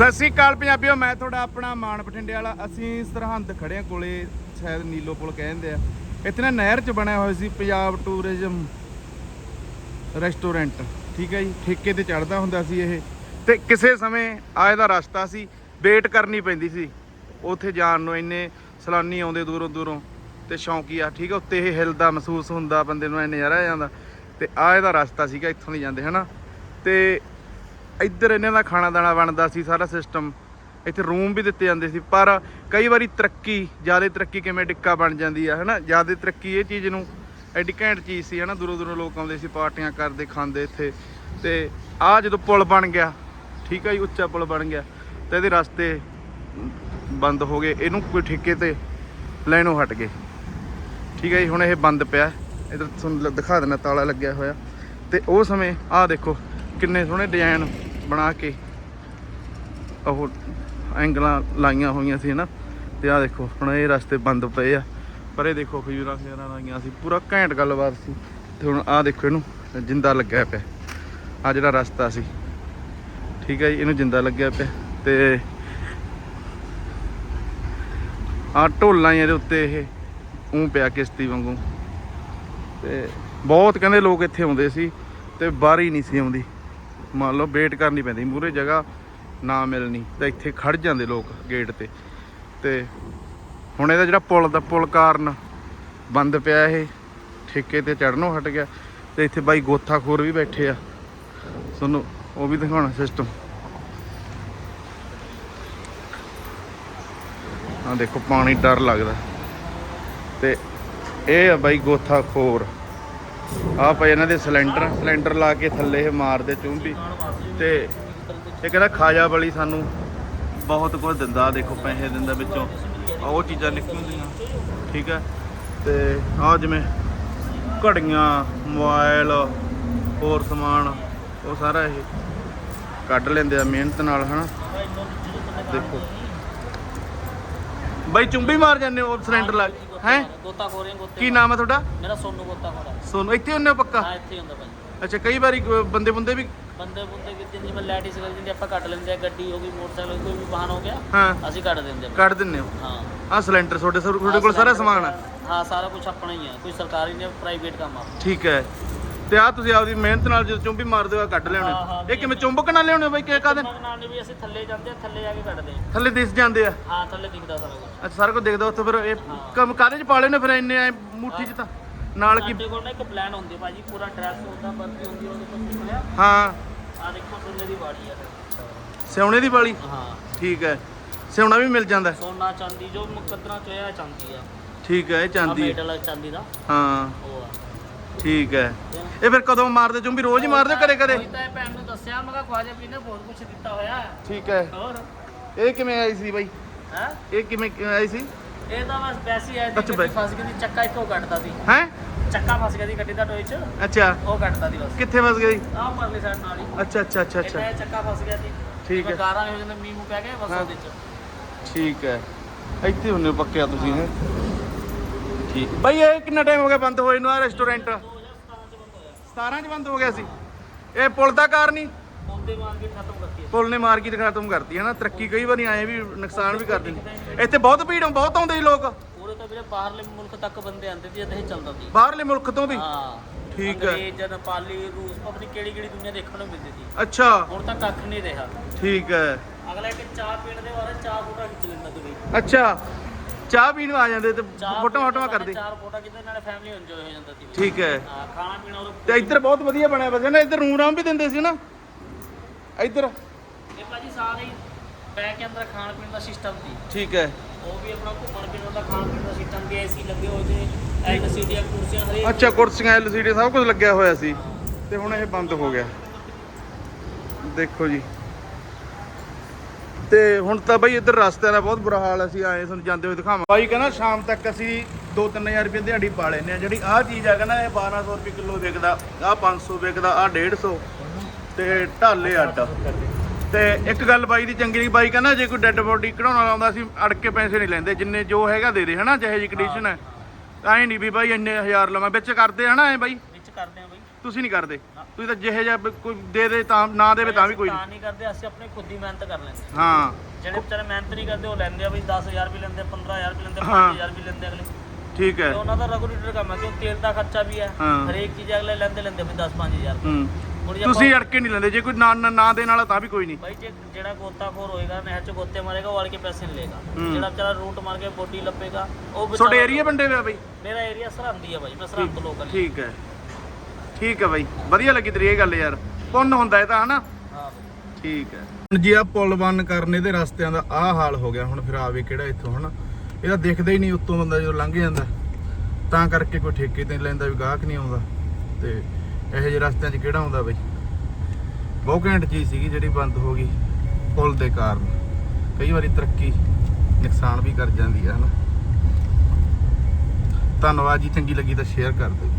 ਸਤਿ ਸ੍ਰੀ ਅਕਾਲ ਪੰਜਾਬੀਓ, ਮੈਂ ਤੁਹਾਡਾ ਆਪਣਾ ਮਾਨ ਬਠਿੰਡੇ ਵਾਲਾ। ਅਸੀਂ ਸਰਹੰਦ ਖੜੇ ਹਾਂ ਕੋਲੇ, ਸ਼ਾਇਦ ਨੀਲੋ ਪੁਲ ਕਹਿੰਦੇ ਆ। ਇੱਥੇ ਨਾ ਨਹਿਰ 'ਚ ਬਣਿਆ ਹੋਇਆ ਸੀ ਪੰਜਾਬ ਟੂਰਿਜ਼ਮ ਰੈਸਟੋਰੈਂਟ, ਠੀਕ ਹੈ ਜੀ? ਠੇਕੇ ਤੇ ਚੜਦਾ ਹੁੰਦਾ ਸੀ ਇਹ। ਤੇ ਕਿਸੇ ਸਮੇਂ ਆਏ ਦਾ ਰਸਤਾ ਸੀ, ਵੇਟ ਕਰਨੀ ਪੈਂਦੀ ਸੀ। ਉੱਥੇ ਜਾਣ ਨੂੰ ਇੰਨੇ ਸਲਾਨੀ ਆਉਂਦੇ ਦੂਰੋਂ ਦੂਰੋਂ ਤੇ ਸ਼ੌਂਕੀ ਆ, ਠੀਕ ਹੈ? ਉੱਤੇ ਇਹ ਹਿਲਦਾ ਮਹਿਸੂਸ ਹੁੰਦਾ, ਬੰਦੇ ਨੂੰ ਐ ਨਜ਼ਾਰਾ ਆ ਜਾਂਦਾ। ਤੇ ਆ ਇਹਦਾ ਰਸਤਾ ਸੀਗਾ, ਇੱਥੋਂ ਦੀ ਜਾਂਦੇ, ਹਨਾ? ਤੇ ਇੱਧਰ ਇਹਨਾਂ ਦਾ ਖਾਣਾ ਦਾਣਾ ਬਣਦਾ ਸੀ, ਸਾਰਾ ਸਿਸਟਮ ਇੱਥੇ ਰੂਮ ਵੀ ਦਿੱਤੇ ਜਾਂਦੇ ਸੀ, ਪਰ ਕਈ ਵਾਰੀ ਤਰੱਕੀ, ਜ਼ਿਆਦਾ ਤਰੱਕੀ ਕਿਵੇਂ ਡਿੱਕਾ ਬਣ ਜਾਂਦੀ ਆ, ਹਨਾ? ਜ਼ਿਆਦਾ ਤਰੱਕੀ ਇਹ ਚੀਜ਼ ਨੂੰ ਐਡੀ ਘੈਂਟ ਚੀਜ਼ ਸੀ, ਹਨਾ? ਦੂਰੋਂ ਦੂਰੋਂ ਲੋਕ ਆਉਂਦੇ ਸੀ, ਪਾਰਟੀਆਂ ਕਰਦੇ, ਖਾਂਦੇ ਇੱਥੇ। ਤੇ ਆ ਜਦੋਂ ਪੁਲ ਬਣ ਗਿਆ, ਠੀਕ ਆ ਜੀ, ਉੱਚਾ ਪੁਲ ਬਣ ਗਿਆ, ਤੇ ਇਹਦੇ ਰਸਤੇ ਬੰਦ ਹੋ ਗਏ, ਇਹਨੂੰ ਕੋਈ ਠੇਕੇ ਤੇ ਲੈਣੋਂ ਹਟ ਗਏ। ਠੀਕ ਹੈ ਜੀ, ਹੁਣ ਇਹ ਬੰਦ ਪਿਆ। ਇਧਰ ਤੁਹਾਨੂੰ ਦਿਖਾ ਦਿੰਦਾ, ਤਾਲਾ ਲੱਗਿਆ ਹੋਇਆ। ਤੇ ਉਹ ਸਮੇਂ, ਆਹ ਦੇਖੋ, ਕਿੰਨੇ ਸੋਹਣੇ ਡਿਜ਼ਾਈਨ ਬਣਾ ਕੇ ਉਹ ਐਂਗਲਾਂ ਲਾਈਆਂ ਹੋਈਆਂ ਸੀ ਨਾ ਤੇ ਆਹ ਦੇਖੋ, ਹੁਣ ਇਹ ਰਸਤੇ ਬੰਦ ਪਏ ਆ। ਪਰ ਇਹ ਦੇਖੋ, ਖਜੂਰਾਂ ਖਜੂਰਾਂ ਲਾਈਆਂ ਸੀ। ਪੂਰਾ ਘੈਂਟ ਗੱਲਬਾਤ ਸੀ। ਤੇ ਹੁਣ ਆਹ ਦੇਖੋ ਇਹਨੂੰ, ਜਿੰਦਾ ਲੱਗਿਆ ਪਿਆ। ਆ ਜਿਹੜਾ ਰਸਤਾ ਸੀ। ਠੀਕ ਹੈ ਜੀ, ਇਹਨੂੰ ਜਿੰਦਾ ਲੱਗਿਆ ਪਿਆ। ਤੇ ਆ ਢੋਲਾਂ ਹੀ ਇਹਦੇ ਉੱਤੇ ਇਹ ਉਂ ਪਿਆ ਕਿਸ਼ਤੀ ਵਾਂਗੂ। ਤੇ ਬਹੁਤ ਕਹਿੰਦੇ ਲੋਕ ਇੱਥੇ ਆਉਂਦੇ ਸੀ, ਤੇ ਬਾਰੀ ਨਹੀਂ ਸੀ ਆਉਂਦੀ। ਮੰਨ ਲਓ ਵੇਟ ਕਰਨੀ ਪੈਂਦੀ ਮੂਰੇ ਜਗ੍ਹਾ ਨਾ ਮਿਲਣੀ, ਤਾਂ ਇੱਥੇ ਖੜ ਜਾਂਦੇ ਲੋਕ ਗੇਟ ਤੇ। ਤੇ ਹੁਣ ਇਹਦਾ ਜਿਹੜਾ ਪੁਲ ਦਾ, ਪੁਲ ਕਾਰਨ ਬੰਦ ਪਿਆ ਇਹ, ਠੇਕੇ ਤੇ ਚੜਨੋਂ ਹਟ ਗਿਆ। ਤੇ ਇੱਥੇ ਬਾਈ ਗੋਥਾਖੋਰ ਵੀ ਬੈਠੇ ਆ। ਤੁਹਾਨੂੰ ਉਹ ਵੀ ਦਿਖਾਉਣਾ ਸਿਸਟਮ ਆ ਦੇਖੋ, ਪਾਣੀ ਡਰ ਲੱਗਦਾ। ਤੇ ਇਹ ਆ ਬਾਈ ਗੋਥਾਖੋਰ। ਆ ਪਏ ਇਹਨਾਂ ਦੇ ਸਿਲੰਡਰ ਸਿਲੰਡਰ ਲਾ ਕੇ ਥੱਲੇ ਇਹ ਮਾਰਦੇ ਚੁੰਬੀ ਤੇ ਇਹ ਕਹਿੰਦਾ ਖਾਜਾ ਬਲੀ ਸਾਨੂੰ ਬਹੁਤ ਕੁਝ ਦਿੰਦਾ, ਦੇਖੋ ਪੈਸੇ ਦਿੰਦਾ ਵਿੱਚੋਂ। ਉਹ ਚੀਜ਼ਾਂ ਨਿਕਲਦੀਆਂ ਠੀਕ ਹੈ? ਤੇ ਆ ਜਿਵੇਂ ਘੜੀਆਂ ਮੋਬਾਈਲ ਹੋਰ ਸਮਾਨ, ਉਹ ਸਾਰਾ ਇਹ ਕੱਢ ਲੈਂਦੇ ਆ ਮਿਹਨਤ ਨਾਲ, ਹਨਾ? ਦੇਖੋ। ਬਾਈ ਚੁੰਬੀ ਮਾਰ ਜਾਂਦੇ ਹੋ ਸਿਲੰਡਰ ਲਾ ਹੈ? ਗੋਤਾ ਖੋਰੇ ਗੋਤੇ ਕੀ ਨਾਮ ਹੈ ਤੁਹਾਡਾ? ਮੇਰਾ ਸੋਨੂ ਗੋਤਾ ਖੋਰਾ ਸੋਨੂੰ ਇੱਥੇ ਹੁੰਨੇ ਪੱਕਾ? ਹਾਂ ਇੱਥੇ ਹੁੰਦਾ ਭਾਈ। ਅੱਛਾ ਕਈ ਵਾਰੀ ਬੰਦੇ ਬੰਦੇ ਵੀ ਬੰਦੇ ਬੁੰਦੇ ਕਿਤੇ ਜਿਵੇਂ ਲੈਡੀਜ਼ ਕਰ ਦਿੰਦੇ ਆਪਾਂ ਕੱਢ ਲੈਂਦੇ ਆ ਗੱਡੀ ਹੋ ਗਈ ਮੋਟਰਸਾਈਕਲ ਕੋਈ ਵੀ ਵਾਹਨ ਹੋ ਗਿਆ ਹਾਂ। ਅਸੀਂ ਕੱਢ ਦਿੰਦੇ ਆ ਕੱਢ ਦਿੰਨੇ ਹੋ? ਹਾਂ। ਆਹ ਸਿਲੰਡਰ ਤੁਹਾਡੇ ਤੁਹਾਡੇ ਕੋਲ ਸਾਰਾ ਸਮਾਨ ਹੈ ਹਾਂ ਸਾਰਾ ਕੁਝ ਆਪਣਾ ਹੀ ਆ ਕੋਈ ਸਰਕਾਰੀ ਨਹੀਂ ਪ੍ਰਾਈਵੇਟ ਕੰਮ ਆ। ਠੀਕ ਹੈ। ਤੇ ਆ ਤੁਸੀਂ ਆਪਦੀ ਮਿਹਨਤ ਨਾਲ ਜਦੋਂ ਚੁੰਬੀ ਮਾਰਦੇ ਹੋ ਆਹ ਕੱਢ ਹਾਂ, ਹਾਂ, ਇਹ ਕਿਵੇਂ ਚੁੰਬਕ ਨਾਲ ਲਿਆਉਣੇ ਬਾਈ ਕਿ ਕਾਦੇ ਚੁੰਬਕ ਨਾਲ ਨੀ ਵੀ ਅਸੀਂ ਥੱਲੇ ਜਾਂਦੇ ਆ ਥੱਲੇ ਜਾ ਕੇ ਕੱਢਦੇ ਆ। ਥੱਲੇ ਦਿਸ ਜਾਂਦੇ ਆ? ਹਾਂ ਥੱਲੇ ਦਿਖਦਾ ਸਾਰਾ ਕੁਝ ਅੱਛਾ ਸਾਰਾ ਕੁਝ ਦੇਖਦਾ ਉੱਥੇ ਫਿਰ ਇਹ ਕੰਮ ਕਾਦੇ ਚ ਪਾਲੇ ਨੇ ਫਿਰ ਇੰਨੇ ਐਂ ਮੁੱਠੀ ਚ ਤਾਂ? ਨਾਲ ਕੀ? ਸਾਡੇ ਕੋਲ ਨਾ ਇੱਕ ਪਲਾਨ ਹੁੰਦੀ ਭਾਜੀ ਪੂਰਾ ਡਰੈਸ ਹੁੰਦਾ ਵਰਦੀ ਹੁੰਦੀ ਉਹਦੇ ਤੋਂ ਨਿਕਲਿਆ ਹਾਂ। ਆ ਦੇਖੋ ਸੋਨੇ ਦੀ ਬਾੜੀ ਆ। ਸਿਉਣੇ ਦੀ ਵਾਲੀ? ਹਾਂ। ਠੀਕ ਹੈ। ਸਿਉਣਾ ਵੀ ਮਿਲ ਜਾਂਦਾ। ਹੈ। ਸੋਨਾ ਚਾਂਦੀ ਜੋ ਮੁਕੱਦਰਾਂ ਚ ਹੋਇਆ ਚਾਂਦੀ ਆ। ਠੀਕ ਹੈ ਇਹ ਚਾਂਦੀ ਹੈ। ਮੈਟਲ ਚਾਂਦੀ ਦਾ। ਹਾਂ। ਉਹ ਠੀਕ ਹੈ। ਇਹ ਫਿਰ ਕਦੋਂ ਮਾਰਦੇ? ਚੁੰਬੀ ਰੋਜ਼ ਹੀ ਮਾਰਦੇ ਕਦੇ ਕਦੇ ਉਹੀ ਤਾਂ ਇਹ ਭੈਣ ਨੂੰ ਦੱਸਿਆ ਮੈਂ ਕਿਹਾ ਖਵਾਜਾ ਪੀ ਨੇ ਬਹੁਤ ਕੁਝ ਦਿੱਤਾ ਹੋਇਆ। ਹੈ। ਠੀਕ ਹੈ। ਹੋਰ? ਇਹ ਕਿਵੇਂ ਆਈ ਸੀ ਬਾਈ? ਹੈ? ਇਹ ਕਿਵੇਂ ਆਈ ਸੀ? ਇਹ ਤਾਂ ਬਸ ਵੈਸੀ ਆਇਆ ਅੱਛਾ ਫਸ ਗਈ ਸੀ ਚੱਕਾ ਇੱਥੋਂ ਕੱਟਦਾ ਸੀ। ਹੈ? ਚੱਕਾ ਫਸ ਗਿਆ ਸੀ ਗੱਡੀ ਦਾ ਟੋਏ 'ਚ। ਅੱਛਾ। ਉਹ ਕੱਟਦਾ ਸੀ ਬਸ। ਕਿੱਥੇ ਫਸ ਗਈ ਆਹ ਪਰਲੇ ਸਾਈਡ ਨਾਲ ਹੀ। ਅੱਛਾ ਅੱਛਾ ਅੱਛਾ ਇੱਕ ਅੱਛਾ। ਇਹ ਚੱਕਾ ਫਸ ਗਿਆ ਸੀ। ਠੀਕ ਹੈ। ਗਾਰਾਂ ਹੋ ਜਾਂਦੇ ਮੀਂਹ ਪੈ ਗਏ ਬਸ ਹਾਂ। ਉਹਦੇ 'ਚ। ਠੀਕ ਹੈ। ਇੱਥੇ ਹੁੰਨੇ ਪੱਕਿਆ ਤੁਸੀਂ ਹੈ। ਠੀਕ ਬਾਈ ਇਹ ਕਿੰਨਾ ਟਾਈਮ ਹੋ ਗਿਆ ਬੰਦ ਹੋਏ ਨੂੰ ਆ ਰੈਸਟੋਰੈਂਟ 17 ਚ ਬੰਦ ਹੋ ਗਿਆ ਸੀ। ਇਹ ਪੁਲ ਦਾ ਕਾਰਨ ਹੀ? ਮੁੰਡੇ ਮਾਰ ਕੇ ਖਤਮ ਕਰਤੀ। ਹੈ ਪੁਲ ਨੇ ਮਾਰਕੀਟ ਖਤਮ ਕਰਤੀ ਹੈ ਨਾ ਤਰੱਕੀ ਕਈ ਵਾਰੀ ਆਏ ਵੀ ਨੁਕਸਾਨ ਵੀ ਕਰਦੇ ਨੇ ਇੱਥੇ ਬਹੁਤ ਭੀੜ ਬਹੁਤ ਆਉਂਦੇ ਸੀ ਲੋਕ। ਪੂਰੇ ਤਾਂ ਵੀਰੇ ਬਾਹਰਲੇ ਮੁਲਕ ਤੱਕ ਬੰਦੇ ਆਉਂਦੇ ਸੀ ਜਦ ਇਹ ਚੱਲਦਾ ਸੀ। ਬਾਹਰਲੇ ਮੁਲਕ ਤੋਂ ਵੀ? ਹਾਂ। ਠੀਕ ਹੈ। ਅੰਗਰੇਜ਼ ਨੇਪਾਲੀ ਰੂਸ ਪਤਾ ਕਿਹੜੀ ਕਿਹੜੀ ਦੁਨੀਆ ਦੇਖਣ ਨੂੰ ਮਿਲਦੀ ਸੀ। ਅੱਛਾ। ਹੁਣ ਤਾਂ ਕੱਖ ਨਹੀਂ ਰਿਹਾ। ਠੀਕ ਹੈ। ਅਗਲਾ ਇੱਕ ਚਾਹ ਪੀਣ ਦੇ ਬਾਰੇ ਚਾਹ ਫੋਟੋ ਖਿੱਚ ਲੈਂਦਾ ਤੂੰ ਵੀ ਅੱਛਾ। ਚਾਹ ਪੀਣ ਆ ਜਾਂਦੇ ਤੇ ਫੋਟੋਆਂ ਦੇ ਕਰਦੇ। ਚਾਰ ਫੋਟੋ ਕਿਤੇ ਨਾਲੇ ਫੈਮਿਲੀ ਇੰਜੋਏ ਹੋ ਜਾਂਦਾ ਸੀ। ਠੀਕ ਹੈ। ਹਾਂ ਖਾਣਾ ਪੀਣਾ ਉਹ ਤੇ ਇੱਧਰ ਬਹੁਤ ਵਧੀਆ ਬਣਿਆ ਵਸਿਆ ਨਾ ਇੱਧਰ ਰੂਮ ਰਾਮ ਵੀ ਦਿੰਦੇ ਸੀ ਨਾ। ਇੱਧਰ। ਇਹ ਭਾਜੀ ਸਾਰੇ ਬੈਕ ਕੇ ਅੰਦਰ ਖਾਣ ਪੀਣ ਦਾ ਸਿਸਟਮ ਸੀ। ਠੀਕ ਹੈ। ਉਹ ਵੀ ਆਪਣਾ ਘੁੰਮਣ ਫਿਰਨ ਦਾ ਖਾਣ ਪੀਣ ਦਾ ਸਿਸਟਮ ਵੀ ਐਸੀ ਲੱਗੇ ਹੋਏ ਤੇ ਐਲਸੀਡੀਆਂ ਕੁਰਸੀਆਂ ਹਰੇਕ ਅੱਛਾ ਕੁਰਸੀਆਂ ਐਲਸੀਡੀ ਸਭ ਕੁਝ ਲੱਗਿਆ ਹੋਇਆ ਸੀ। ਤੇ ਹੁਣ ਇਹ ਬੰਦ ਹੋ ਗਿਆ। ਦੇਖੋ ਜੀ। ਤੇ ਹੁਣ ਤਾਂ ਬਾਈ ਇੱਧਰ ਰਸਤਿਆਂ ਦਾ ਬਹੁਤ ਬੁਰਾ ਹਾਲ ਅਸੀਂ ਆਏ ਤੁਹਾਨੂੰ ਜਾਂਦੇ ਹੋਏ ਦਿਖਾਵਾਂ। ਬਾਈ ਕਹਿੰਦਾ ਸ਼ਾਮ ਤੱਕ ਅਸੀਂ 2-3000 ਰੁਪਏ ਦਿਹਾੜੀ ਪਾ ਲੈਨੇ ਆ ਜਿਹੜੀ ਆਹ ਚੀਜ਼ ਆ, ਕਹਿੰਦਾ ਇਹ 1200 ਰੁਪਏ ਕਿਲੋ ਵਿਕਦਾ, ਆਹ 500 ਵਿਕਦਾ, ਆਹ 150 ਤੇ ਢਾਲੇ ਅੱਡ। ਤੇ ਇੱਕ ਗੱਲ ਬਾਈ ਦੀ ਚੰਗੀ ਨਹੀਂ, ਬਾਈ ਕਹਿੰਦਾ ਜੇ ਕੋਈ ਡੈੱਡ ਬੋਡੀ ਕਢਾਉਣ ਲਾਉਂਦਾ ਆਉਂਦਾ, ਅਸੀਂ ਅੜ ਕੇ ਪੈਸੇ ਨਹੀਂ ਲੈਂਦੇ। ਜਿੰਨੇ ਜੋ ਹੈਗਾ ਦੇ ਦੇ, ਹਨਾ, ਜਿਹੇ ਜੀ ਕੰਡੀਸ਼ਨ ਹੈ। ਐਂ ਨਹੀਂ ਵੀ ਬਾਈ ਇੰਨੇ ਹਜ਼ਾਰ ਲਵਾਂ। ਵਿੱਚ ਕਰਦੇ ਹਨਾ ਐ ਬਾਈ? ਵਿੱਚ ਕਰਦੇ ਆ ਬਈ। ਤੁਸੀਂ ਨਹੀਂ ਕਰਦੇ। ਤੁਸੀਂ ਤਾਂ ਜਿਹੇ ਜਿਹਾ ਵੀ ਕੋਈ ਦੇ ਦੇ ਤਾਂ ਨਾ ਦੇਵੇ ਤਾਂ ਵੀ ਕੋਈ ਤਾਂ ਨਹੀਂ। ਨਹੀਂ ਕਰਦੇ ਅਸੀਂ ਆਪਣੀ ਖੁਦ ਦੀ ਮਿਹਨਤ ਕਰ ਲੈਂਦੇ ਹਾਂ। ਜਿਹੜੇ ਵਿਚਾਰੇ ਮਿਹਨਤ ਨਹੀਂ ਕਰਦੇ ਉਹ ਲੈਂਦੇ ਆ ਬਈ 10000 ਵੀ ਲੈਂਦੇ 15000 ਵੀ ਲੈਂਦੇ ਹਾਂ। 5000 ਵੀ ਲੈਂਦੇ ਅਗਲੇ। ਠੀਕ ਹੈ। ਉਹਨਾਂ ਦਾ ਰੈਗੂਲੇਟਰ ਕੰਮ ਹੈ ਕਿਉਂ ਤੇਲ ਦਾ ਖਰਚਾ ਵੀ ਹੈ। ਹਾਂ। ਹਰੇਕ ਚੀਜ਼ ਅਗਲੇ ਲੈਂਦੇ ਲੈਂਦੇ ਵੀ 10 5000 ਹੂੰ। ਹੁਣ ਜੇ ਤੁਸੀਂ ਆਪਾਂ- ਅੜ ਕੇ ਨਹੀਂ ਲੈਂਦੇ ਜੇ ਕੋਈ ਨਾ ਨਾ- ਨਾ ਦੇਣ ਵਾਲਾ ਤਾਂ ਵੀ ਕੋਈ ਨਹੀਂ। ਭਾਈ ਜੇ ਜਿਹੜਾ ਗੋਤਾਖੋਰ ਹੋਏਗਾ ਨਹਿਰ ਚ ਗੋਤੇ ਮਾਰੇਗਾ ਉਹ ਵਾਲ ਕੇ ਪੈਸੇ ਨਹੀਂ ਲਏਗਾ। ਹੂੰ। ਜਿਹੜਾ ਵਿਚਾਰਾ ਰੂਟ ਮਾਰ ਕੇ ਬੋਡੀ ਲੱਪੇਗਾ ਉਹ ਤੁਹਾਡੇ ਵਿਚਾਰਾ- ਏਰੀਆ ਬੰਦੇ ਵੇ ਆ ਬਈ? ਮੇਰਾ ਏਰੀਆ ਸਰਹੰਦੀ ਹੈ ਭਾਈ ਮੈਂ ਸਰਹੰਦ ਲੋਕਲ ਠੀਕ ਹੈ। ਠੀਕ ਹੈ ਬਾਈ। ਵਧੀਆ ਲੱਗੀ ਤੇਰੀ ਇਹ ਗੱਲ ਯਾਰ। ਪੁੰਨ ਹੁੰਦਾ ਇਹ ਤਾਂ ਹਨਾ। ਠੀਕ ਹੈ ਹੁਣ ਜੀ ਆ ਪੁਲ ਬੰਨ ਕਰਨੇ ਦੇ ਰਸਤਿਆਂ ਦਾ ਆਹ ਹਾਲ ਹੋ ਗਿਆ ਹੁਣ ਫਿਰ ਆਵੇ ਕਿਹੜਾ ਇੱਥੋਂ ਹਨਾ? ਇਹਦਾ ਦਿਖਦਾ ਹੀ ਨਹੀਂ ਉੱਤੋਂ ਬੰਦਾ ਜਦੋਂ ਲੰਘ ਜਾਂਦਾ। ਤਾਂ ਕਰਕੇ ਕੋਈ ਠੇਕੇ ਤੇ ਲੈਂਦਾ ਵੀ ਗਾਹਕ ਨਹੀਂ ਆਉਂਦਾ। ਤੇ ਇਹੋ ਜਿਹੇ ਰਸਤਿਆਂ 'ਚ ਕਿਹੜਾ ਆਉਂਦਾ ਬਈ? ਬਹੁਤ ਘੈਂਟ ਚੀਜ਼ ਸੀਗੀ ਜਿਹੜੀ ਬੰਦ ਹੋ ਗਈ ਪੁਲ ਦੇ ਕਾਰਨ। ਕਈ ਵਾਰੀ ਤਰੱਕੀ ਨੁਕਸਾਨ ਵੀ ਕਰ ਜਾਂਦੀ ਹੈ ਹਨਾ? ਧੰਨਵਾਦ ਜੀ ਚੰਗੀ ਲੱਗੀ ਤਾਂ ਸ਼ੇਅਰ ਕਰ ਦਿਓ।